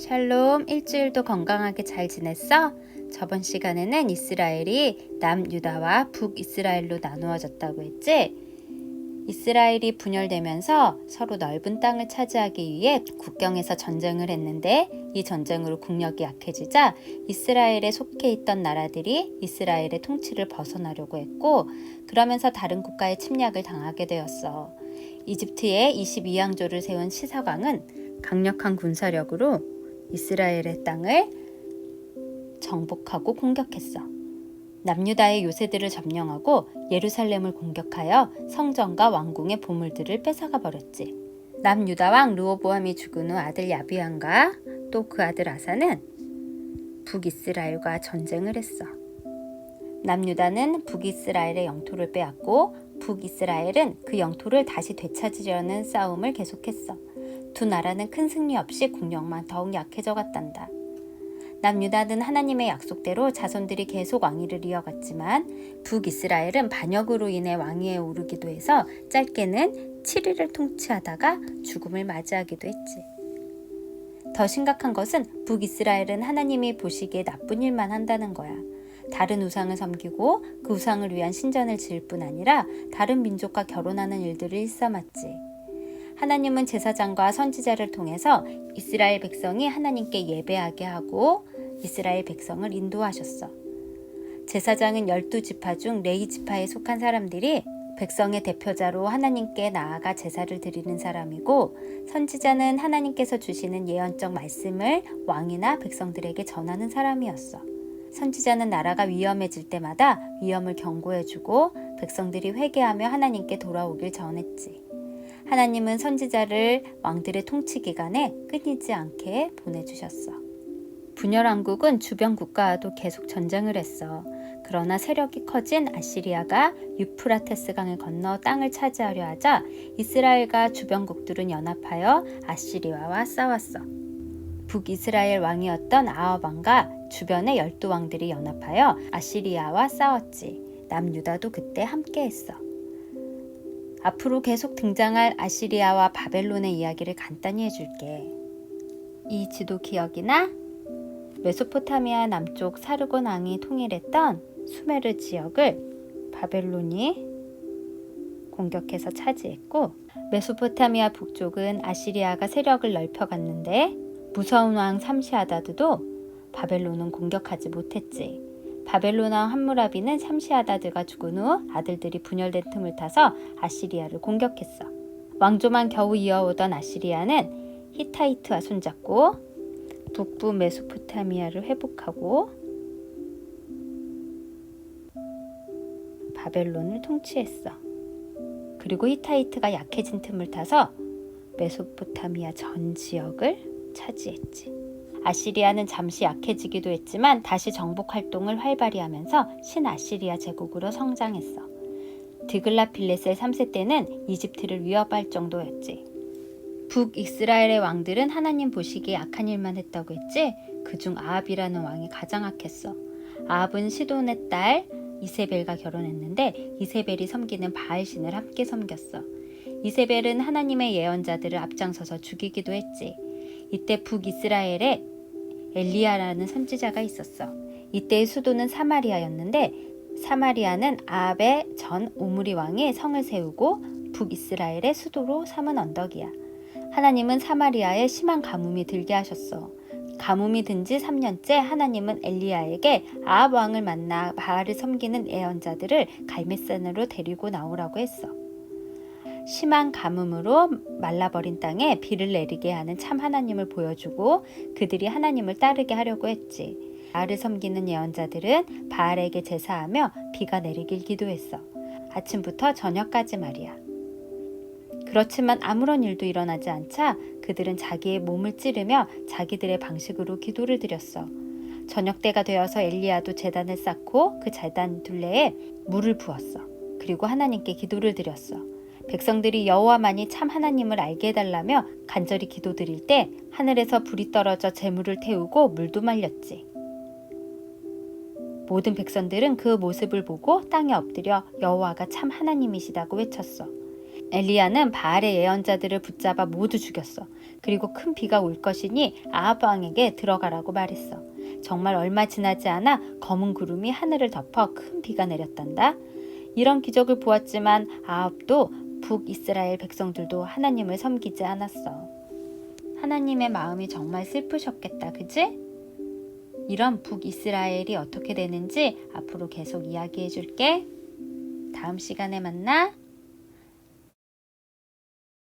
샬롬 일주일도 건강하게 잘 지냈어? 저번 시간에는 이스라엘이 남유다와 북이스라엘로 나누어졌다고 했지? 이스라엘이 분열되면서 서로 넓은 땅을 차지하기 위해 국경에서 전쟁을 했는데 이 전쟁으로 국력이 약해지자 이스라엘에 속해 있던 나라들이 이스라엘의 통치를 벗어나려고 했고 그러면서 다른 국가의 침략을 당하게 되었어. 이집트에 22왕조를 세운 시사광은 강력한 군사력으로 이스라엘의 땅을 정복하고 공격했어. 남유다의 요새들을 점령하고 예루살렘을 공격하여 성전과 왕궁의 보물들을 뺏어가 버렸지. 남유다 왕 르호보암이 죽은 후 아들 야비안과 또 그 아들 아사는 북이스라엘과 전쟁을 했어. 남유다는 북이스라엘의 영토를 빼앗고 북이스라엘은 그 영토를 다시 되찾으려는 싸움을 계속했어. 두 나라는 큰 승리 없이 국력만 더욱 약해져 갔단다. 남유다는 하나님의 약속대로 자손들이 계속 왕위를 이어갔지만 북이스라엘은 반역으로 인해 왕위에 오르기도 해서 짧게는 7일을 통치하다가 죽음을 맞이하기도 했지. 더 심각한 것은 북이스라엘은 하나님이 보시기에 나쁜 일만 한다는 거야. 다른 우상을 섬기고 그 우상을 위한 신전을 지을 뿐 아니라 다른 민족과 결혼하는 일들을 일삼았지. 하나님은 제사장과 선지자를 통해서 이스라엘 백성이 하나님께 예배하게 하고 이스라엘 백성을 인도하셨어. 제사장은 열두 지파 중 레이 지파에 속한 사람들이 백성의 대표자로 하나님께 나아가 제사를 드리는 사람이고 선지자는 하나님께서 주시는 예언적 말씀을 왕이나 백성들에게 전하는 사람이었어. 선지자는 나라가 위험해질 때마다 위험을 경고해주고 백성들이 회개하며 하나님께 돌아오길 전했지. 하나님은 선지자를 왕들의 통치 기간에 끊이지 않게 보내주셨어. 분열왕국은 주변 국가와도 계속 전쟁을 했어. 그러나 세력이 커진 아시리아가 유프라테스 강을 건너 땅을 차지하려 하자 이스라엘과 주변국들은 연합하여 아시리아와 싸웠어. 북이스라엘 왕이었던 아합 왕과 주변의 열두 왕들이 연합하여 아시리아와 싸웠지. 남유다도 그때 함께했어. 앞으로 계속 등장할 아시리아와 바벨론의 이야기를 간단히 해줄게. 이 지도 기억이나? 메소포타미아 남쪽 사르곤 왕이 통일했던 수메르 지역을 바벨론이 공격해서 차지했고 메소포타미아 북쪽은 아시리아가 세력을 넓혀갔는데 무서운 왕 삼시아다드도 바벨론은 공격하지 못했지. 바벨론 왕 함무라비는 삼시아다드가 죽은 후 아들들이 분열된 틈을 타서 아시리아를 공격했어. 왕조만 겨우 이어오던 아시리아는 히타이트와 손잡고 북부 메소포타미아를 회복하고 바벨론을 통치했어. 그리고 히타이트가 약해진 틈을 타서 메소포타미아 전 지역을 차지했지. 아시리아는 잠시 약해지기도 했지만 다시 정복 활동을 활발히 하면서 신아시리아 제국으로 성장했어. 드글라필레스의 3세 때는 이집트를 위협할 정도였지. 북이스라엘의 왕들은 하나님 보시기에 악한 일만 했다고 했지 그중 아합이라는 왕이 가장 악했어. 아합은 시돈의 딸 이세벨과 결혼했는데 이세벨이 섬기는 바알신을 함께 섬겼어. 이세벨은 하나님의 예언자들을 앞장서서 죽이기도 했지. 이때 북이스라엘에 엘리야라는 선지자가 있었어. 이때의 수도는 사마리아였는데 사마리아는 아합의 전 오므리 왕이 성을 세우고 북이스라엘의 수도로 삼은 언덕이야. 하나님은 사마리아에 심한 가뭄이 들게 하셨어. 가뭄이 든 지 3년째 하나님은 엘리야에게 아합 왕을 만나 바알을 섬기는 예언자들을 갈메산으로 데리고 나오라고 했어. 심한 가뭄으로 말라버린 땅에 비를 내리게 하는 참 하나님을 보여주고 그들이 하나님을 따르게 하려고 했지. 바알을 섬기는 예언자들은 바알에게 제사하며 비가 내리길 기도했어. 아침부터 저녁까지 말이야. 그렇지만 아무런 일도 일어나지 않자 그들은 자기의 몸을 찌르며 자기들의 방식으로 기도를 드렸어. 저녁 때가 되어서 엘리야도 재단을 쌓고 그 재단 둘레에 물을 부었어. 그리고 하나님께 기도를 드렸어. 백성들이 여호와만이 참 하나님을 알게 해달라며 간절히 기도드릴 때 하늘에서 불이 떨어져 재물을 태우고 물도 말렸지. 모든 백성들은 그 모습을 보고 땅에 엎드려 여호와가 참 하나님이시다고 외쳤어. 엘리야는 바알의 예언자들을 붙잡아 모두 죽였어. 그리고 큰 비가 올 것이니 아합 왕에게 들어가라고 말했어. 정말 얼마 지나지 않아 검은 구름이 하늘을 덮어 큰 비가 내렸단다. 이런 기적을 보았지만 아합도 북이스라엘 백성들도 하나님을 섬기지 않았어. 하나님의 마음이 정말 슬프셨겠다, 그지? 이런 북이스라엘이 어떻게 되는지 앞으로 계속 이야기해 줄게. 다음 시간에 만나.